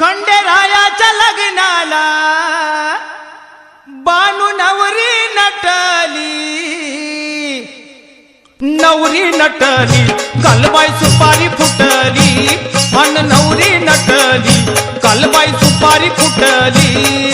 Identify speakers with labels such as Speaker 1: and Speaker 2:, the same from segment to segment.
Speaker 1: खंडेरायाच्या लग्नाला बानू नवरी नटली. नवरी नटली कालबाई सुपारी फुटली. अन नवरी नटली कालबाई सुपारी फुटली.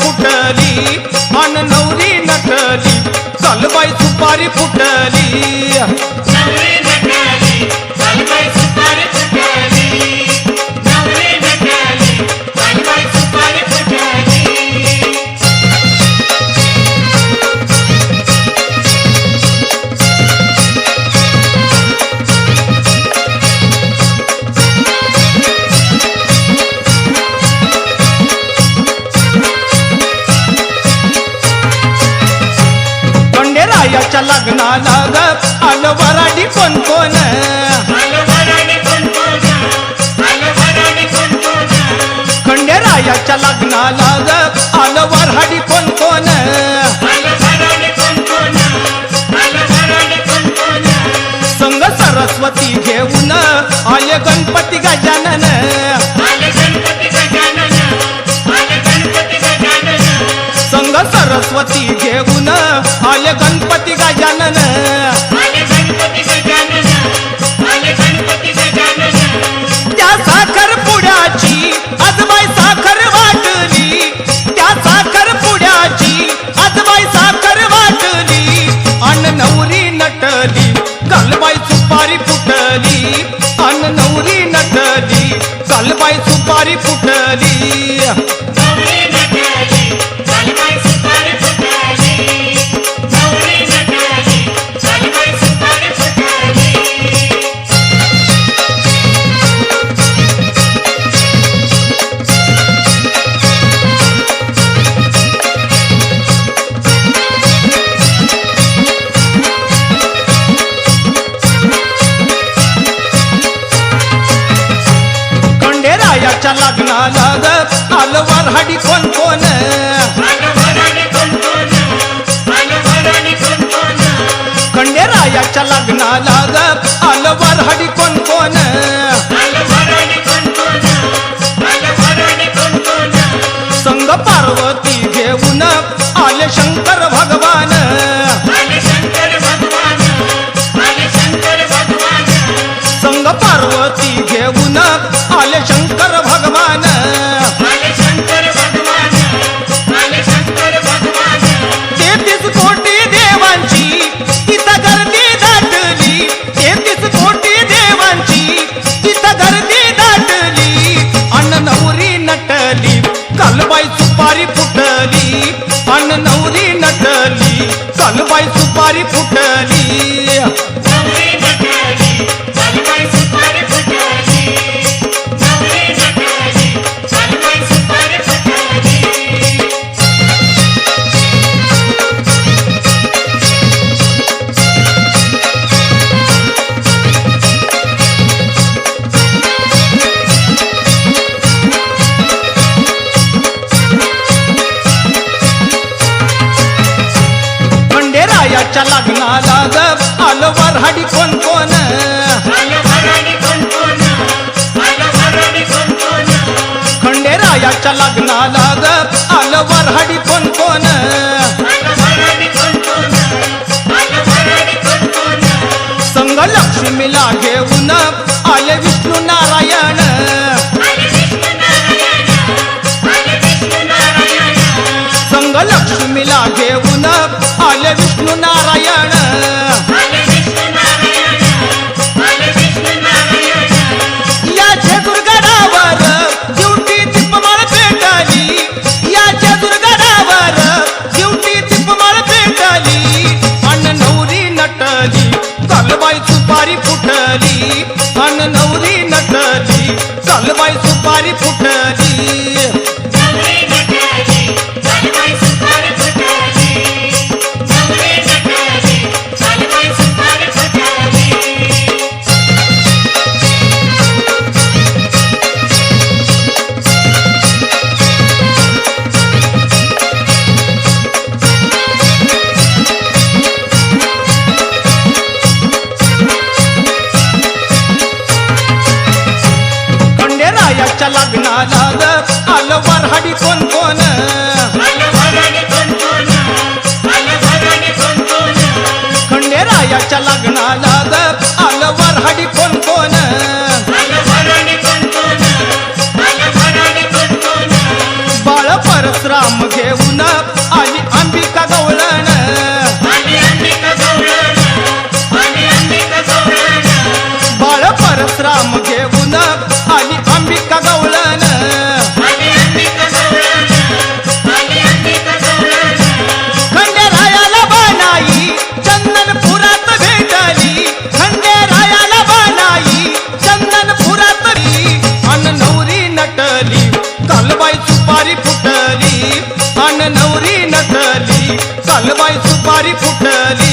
Speaker 2: सुपारी फुटली
Speaker 1: मान नवरी नटली चल बाई सुपारी फुटली. लग्नाला ग आलं वराडी कोण खंडेरायाच्या लग्नाला ग आलं वराडी कोण संग सरस्वती घेऊन आले गणपती गजानन. सरस्वती घेऊन
Speaker 2: भराडी कोण कोण?
Speaker 1: खंडेरायाच्या लग्नाला आलं
Speaker 2: भराडी
Speaker 1: माझ्या लग्नाला जग आलो वरहाडी कोण कोण? खंडेरायाच्या लग्नाला जग आलो वरहाडी कोण कोण? संघ लक्ष्मीला घेऊन आले विष्णू नारायण. लक्ष्मीला घेऊन आले विष्णू नारायण. वऱ्हाडी
Speaker 2: आलं कोण कोण
Speaker 1: खंडेरायाच्या लग्नाला ग आलं वऱ्हाडी कोण कोण
Speaker 2: बाळ घेऊन
Speaker 1: लालबाई सुपारी फुटली.